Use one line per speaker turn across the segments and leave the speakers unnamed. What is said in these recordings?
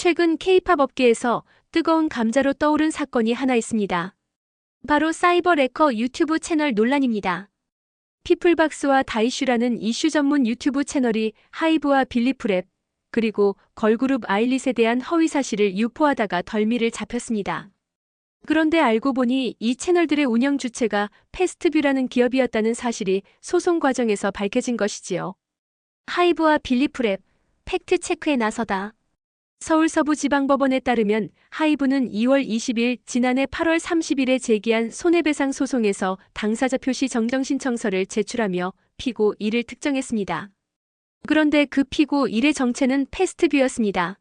최근 K-팝 업계에서 뜨거운 감자로 떠오른 사건이 하나 있습니다. 바로 사이버 레커 유튜브 채널 논란입니다. 피플박스와 다이슈라는 이슈 전문 유튜브 채널이 하이브와 빌리프랩, 그리고 걸그룹 아일릿에 대한 허위 사실을 유포하다가 덜미를 잡혔습니다. 그런데 알고 보니 이 채널들의 운영 주체가 패스트뷰라는 기업이었다는 사실이 소송 과정에서 밝혀진 것이지요. 하이브와 빌리프랩, 팩트 체크에 나서다. 서울서부지방법원에 따르면 하이브는 2월 20일 지난해 8월 30일에 제기한 손해배상 소송에서 당사자 표시 정정 신청서를 제출하며 피고 1을 특정했습니다. 그런데 그 피고 1의 정체는 패스트뷰였습니다.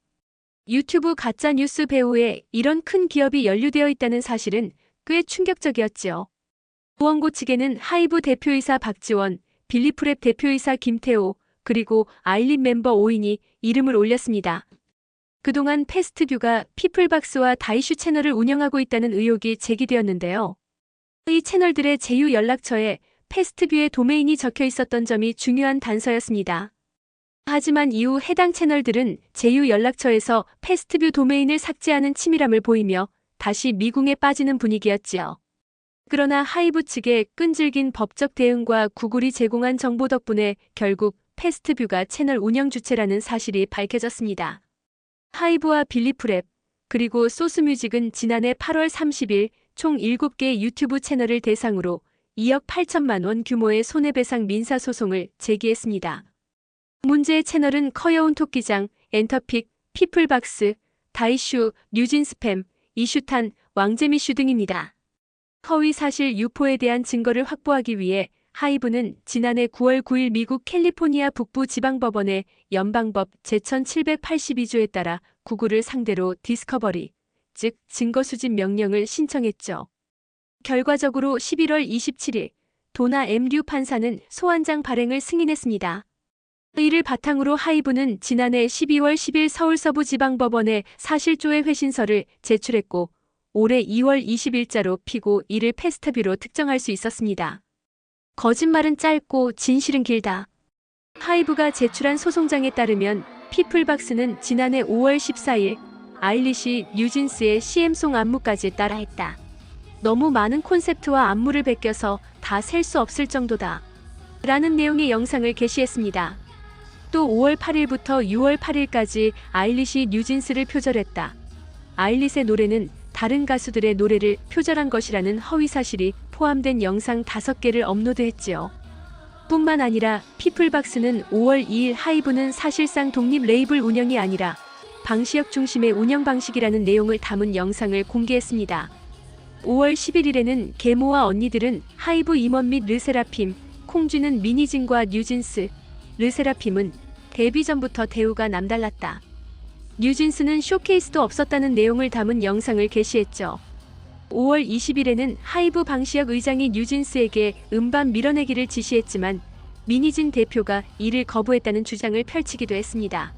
유튜브 가짜뉴스 배우에 이런 큰 기업이 연루되어 있다는 사실은 꽤 충격적이었지요. 우원고 측에는 하이브 대표이사 박지원, 빌리프랩 대표이사 김태호, 그리고 아일린 멤버 5인이 이름을 올렸습니다. 그동안 패스트뷰가 피플박스와 다이슈 채널을 운영하고 있다는 의혹이 제기되었는데요. 이 채널들의 제휴 연락처에 패스트뷰의 도메인이 적혀 있었던 점이 중요한 단서였습니다. 하지만 이후 해당 채널들은 제휴 연락처에서 패스트뷰 도메인을 삭제하는 치밀함을 보이며 다시 미궁에 빠지는 분위기였지요. 그러나 하이브 측의 끈질긴 법적 대응과 구글이 제공한 정보 덕분에 결국 패스트뷰가 채널 운영 주체라는 사실이 밝혀졌습니다. 하이브와 빌리프랩, 그리고 소스뮤직은 지난해 8월 30일 총 7개의 유튜브 채널을 대상으로 2억 8천만 원 규모의 손해배상 민사소송을 제기했습니다. 문제의 채널은 커여운 토끼장, 엔터픽, 피플박스, 다이슈, 뉴진스팸, 이슈탄, 왕재미슈 등입니다. 허위 사실 유포에 대한 증거를 확보하기 위해 하이브는 지난해 9월 9일 미국 캘리포니아 북부 지방법원의 연방법 제1782조에 따라 구글을 상대로 디스커버리, 즉 증거 수집 명령을 신청했죠. 결과적으로 11월 27일 도나 엠류 판사는 소환장 발행을 승인했습니다. 이를 바탕으로 하이브는 지난해 12월 10일 서울 서부 지방법원에 사실조회 회신서를 제출했고 올해 2월 20일자로 피고 이를 패스트뷰로 특정할 수 있었습니다. 거짓말은 짧고 진실은 길다. 하이브가 제출한 소송장에 따르면 피플박스는 지난해 5월 14일 아일리시 뉴진스의 CM송 안무까지 따라했다. 너무 많은 콘셉트와 안무를 베껴서 다 셀 수 없을 정도다. 라는 내용의 영상을 게시했습니다. 또 5월 8일부터 6월 8일까지 아일리시 뉴진스를 표절했다. 아일릿의 노래는 다른 가수들의 노래를 표절한 것이라는 허위 사실이 포함된 영상 5개를 업로드했지요. 뿐만 아니라 피플박스는 5월 2일 하이브는 사실상 독립 레이블 운영이 아니라 방시혁 중심의 운영 방식이라는 내용을 담은 영상을 공개했습니다. 5월 11일에는 계모와 언니들은 하이브 임원 및 르세라핌, 콩쥐는 미니진과 뉴진스, 르세라핌은 데뷔 전부터 대우가 남달랐다. 뉴진스는 쇼케이스도 없었다는 내용을 담은 영상을 게시했죠. 5월 20일에는 하이브 방시혁 의장이 뉴진스에게 음반 밀어내기를 지시했지만 미니진 대표가 이를 거부했다는 주장을 펼치기도 했습니다.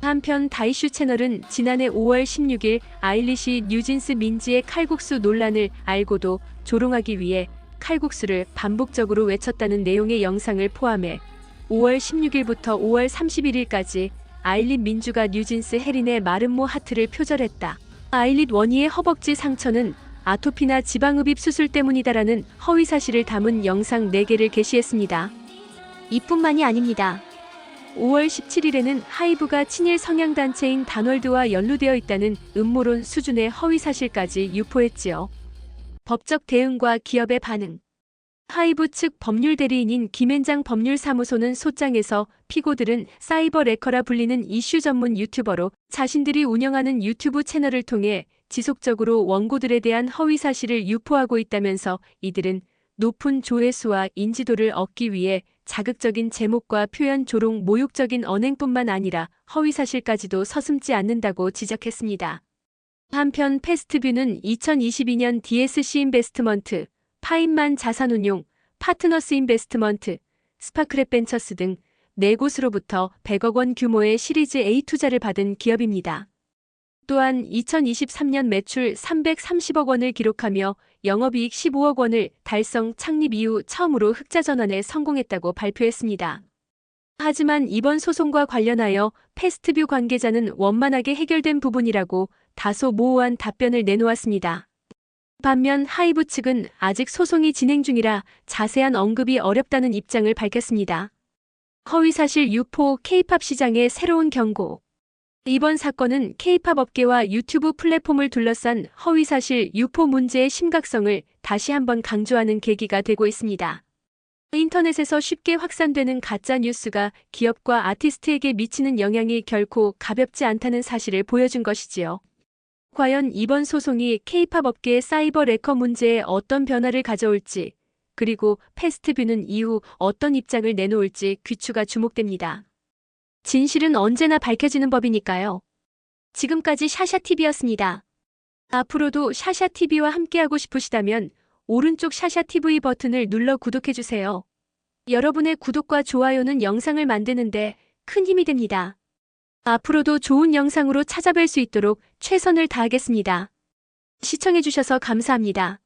한편 다이슈 채널은 지난해 5월 16일 아일리시 뉴진스 민지의 칼국수 논란을 알고도 조롱하기 위해 칼국수를 반복적으로 외쳤다는 내용의 영상을 포함해 5월 16일부터 5월 31일까지 아일릿 민주가 뉴진스 혜린의 마름모 하트를 표절했다. 아일릿 원희의 허벅지 상처는 아토피나 지방흡입 수술 때문이다라는 허위 사실을 담은 영상 4개를 게시했습니다. 이뿐만이 아닙니다. 5월 17일에는 하이브가 친일 성향단체인 단월드와 연루되어 있다는 음모론 수준의 허위 사실까지 유포했지요. 법적 대응과 기업의 반응. 하이브 측 법률 대리인인 김앤장 법률사무소는 소장에서 피고들은 사이버 레커라 불리는 이슈 전문 유튜버로 자신들이 운영하는 유튜브 채널을 통해 지속적으로 원고들에 대한 허위 사실을 유포하고 있다면서 이들은 높은 조회수와 인지도를 얻기 위해 자극적인 제목과 표현 조롱 모욕적인 언행뿐만 아니라 허위 사실까지도 서슴지 않는다고 지적했습니다. 한편 패스트뷰는 2022년 DSC 인베스트먼트, 파인만 자산운용, 파트너스 인베스트먼트, 스파크랩 벤처스 등 4곳으로부터 100억 원 규모의 시리즈 A 투자를 받은 기업입니다. 또한 2023년 매출 330억 원을 기록하며 영업이익 15억 원을 달성 창립 이후 처음으로 흑자 전환에 성공했다고 발표했습니다. 하지만 이번 소송과 관련하여 패스트뷰 관계자는 원만하게 해결된 부분이라고 다소 모호한 답변을 내놓았습니다. 반면 하이브 측은 아직 소송이 진행 중이라 자세한 언급이 어렵다는 입장을 밝혔습니다. 허위사실 유포 K-팝 시장의 새로운 경고. 이번 사건은 K-팝 업계와 유튜브 플랫폼을 둘러싼 허위사실 유포 문제의 심각성을 다시 한번 강조하는 계기가 되고 있습니다. 인터넷에서 쉽게 확산되는 가짜 뉴스가 기업과 아티스트에게 미치는 영향이 결코 가볍지 않다는 사실을 보여준 것이지요. 과연 이번 소송이 K-팝 업계의 사이버 레커 문제에 어떤 변화를 가져올지, 그리고 패스트뷰는 이후 어떤 입장을 내놓을지 귀추가 주목됩니다. 진실은 언제나 밝혀지는 법이니까요. 지금까지 샤샤TV였습니다. 앞으로도 샤샤TV와 함께하고 싶으시다면 오른쪽 샤샤TV 버튼을 눌러 구독해주세요. 여러분의 구독과 좋아요는 영상을 만드는데 큰 힘이 됩니다. 앞으로도 좋은 영상으로 찾아뵐 수 있도록 최선을 다하겠습니다. 시청해주셔서 감사합니다.